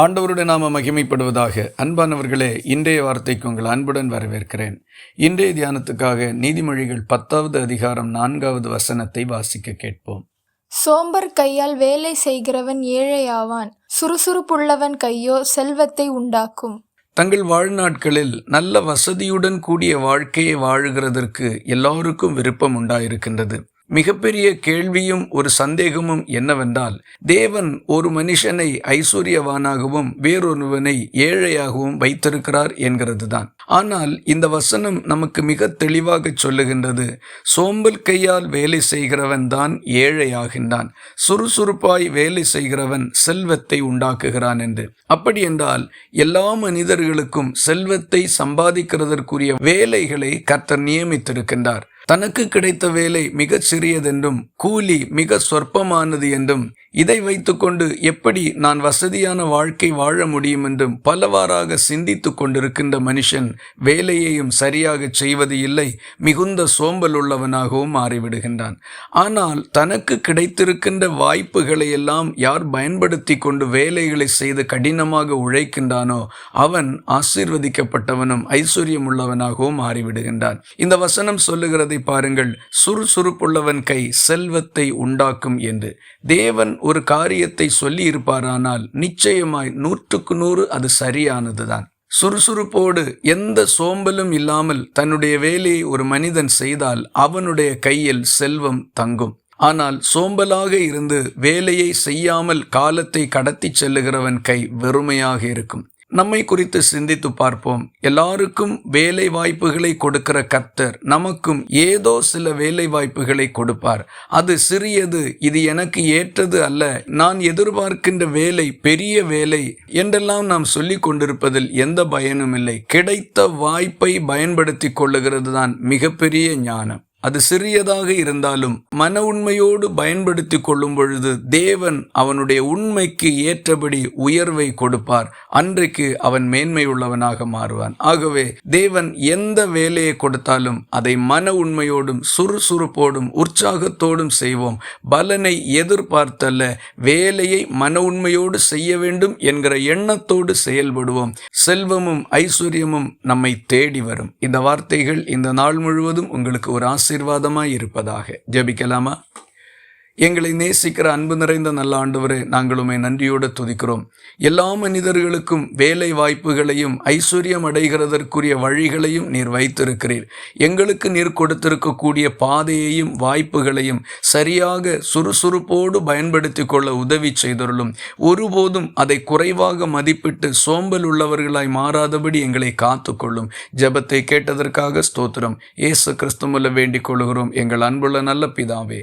ஆண்டவருடைய நாம மகிமைப்படுவதாக. அன்பானவர்களே இன்றைய வார்த்தைக்கு உங்கள் அன்புடன் வரவேற்கிறேன். இன்றைய தியானத்துக்காக நீதிமொழிகள் பத்தாவது அதிகாரம் நான்காவது வசனத்தை வாசிக்க கேட்போம். சோம்பர் கையால் வேலை செய்கிறவன் ஏழையாவான் சுறுசுறுப்புள்ளவன் கையோ செல்வத்தை உண்டாக்கும். தங்கள் வாழ்நாட்களில் நல்ல வசதியுடன் கூடிய வாழ்க்கையை வாழுகிறதற்கு எல்லோருக்கும் விருப்பம் உண்டாயிருக்கின்றது. மிகப்பெரிய கேள்வியும் ஒரு சந்தேகமும் என்னவென்றால் தேவன் ஒரு மனுஷனை ஐஸ்வர்யவானாகவும் வேறொருவனை ஏழையாகவும் வைத்திருக்கிறார் என்கிறது தான் ஆனால் இந்த வசனம் நமக்கு மிக தெளிவாக சொல்லுகின்றது சோம்பல் கையால் வேலை செய்கிறவன் தான் ஏழையாகின்றான். சுறுசுறுப்பாய் வேலை செய்கிறவன் செல்வத்தை உண்டாக்குகிறான் என்று. அப்படி என்றால் எல்லா மனிதர்களுக்கும் செல்வத்தை சம்பாதிக்கிறதற்குரிய வேலைகளை கர்த்தர் நியமித்திருக்கின்றார். தனக்கு கிடைத்த வேலை மிகச் சிறியதென்றும் கூலி மிக சொற்பமானது என்றும் இதை வைத்துக்கொண்டு எப்படி நான் வசதியான வாழ்க்கை வாழ முடியும் என்றும் பலவாறாக சிந்தித்து கொண்டிருக்கின்ற மனுஷன் வேலையையும் சரியாக செய்வது இல்லை மிகுந்த சோம்பல் உள்ளவனாகவும் மாறிவிடுகின்றான். ஆனால் தனக்கு கிடைத்திருக்கின்ற வாய்ப்புகளை எல்லாம் யார் பயன்படுத்தி கொண்டு வேலைகளை செய்து கடினமாக உழைக்கின்றானோ அவன் ஆசீர்வதிக்கப்பட்டவனும் ஐஸ்வர்யம் உள்ளவனாகவும் மாறிவிடுகின்றான். இந்த வசனம் சொல்லுகிறதை பாருங்கள் சுறுசுறுப்புள்ளவன் கை செல்வத்தை உண்டாக்கும் என்று. தேவன் ஒரு காரியத்தை சொல்லி இருப்பாரானால் நிச்சயமாய் நூற்றுக்கு நூறு அது சரியானதுதான். சுறுசுறுப்போடு எந்த சோம்பலும் இல்லாமல் தன்னுடைய வேலையை ஒரு மனிதன் செய்தால் அவனுடைய கையில் செல்வம் தங்கும். ஆனால் சோம்பலாக இருந்து வேலையை செய்யாமல் காலத்தை கடத்தி செல்லுகிறவன் கை வெறுமையாக இருக்கும். நம்மை குறித்து சிந்தித்து பார்ப்போம். எல்லாருக்கும் வேலை வாய்ப்புகளை கொடுக்கிற கர்த்தர் நமக்கும் ஏதோ சில வேலை வாய்ப்புகளை கொடுப்பார். அது சிறியது இது எனக்கு ஏற்றது அல்ல. நான் எதிர்பார்க்கின்ற வேலை பெரிய வேலை என்றெல்லாம் நாம் சொல்லி கொண்டிருப்பதில் எந்த பயனும் இல்லை கிடைத்த வாய்ப்பை பயன்படுத்தி கொள்ளுகிறது தான் மிகப்பெரிய ஞானம். அது சிறியதாக இருந்தாலும் மன உண்மையோடு பயன்படுத்தி கொள்ளும் பொழுது தேவன் அவனுடைய உண்மைக்கு ஏற்றபடி உயர்வை கொடுப்பார். அன்றைக்கு அவன் மேன்மை உள்ளவனாக மாறுவான். ஆகவே தேவன் எந்த வேலையை கொடுத்தாலும் அதை மன உண்மையோடும் சுறுசுறுப்போடும் உற்சாகத்தோடும் செய்வோம். பலனை எதிர்பார்த்தல்ல வேலையை மன உண்மையோடு செய்ய வேண்டும் என்கிற எண்ணத்தோடு செயல்படுவோம். செல்வமும் ஐஸ்வர்யமும் நம்மை தேடி வரும். இந்த வார்த்தைகள் இந்த நாள் முழுவதும் உங்களுக்கு ஒரு ஆசீர்வாதமாய் இருப்பதாக. ஜெபிக்கலாமா? எங்களை நேசிக்கிற அன்பு நிறைந்த நல்ல ஆண்டவரே நாங்கள் உண்மை நன்றியோடு துதிக்கிறோம். எல்லா மனிதர்களுக்கும் வேலை வாய்ப்புகளையும் ஐஸ்வர்யம் அடைகிறதற்குரிய வழிகளையும் நீர் வைத்திருக்கிறீர். எங்களுக்கு நீர் கொடுத்திருக்கக்கூடிய பாதையையும் வாய்ப்புகளையும் சரியாக சுறுசுறுப்போடு பயன்படுத்தி கொள்ள உதவி செய்தருளும். ஒருபோதும் அதை குறைவாக மதிப்பிட்டு சோம்பல் உள்ளவர்களாய் மாறாதபடி எங்களை காத்துக்கொள்ளும். ஜெபத்தை கேட்டதற்காக ஸ்தோத்திரம். இயேசு கிறிஸ்துமல்ல வேண்டிக் கொள்கிறோம். எங்கள் அன்புள்ள நல்ல பிதாவே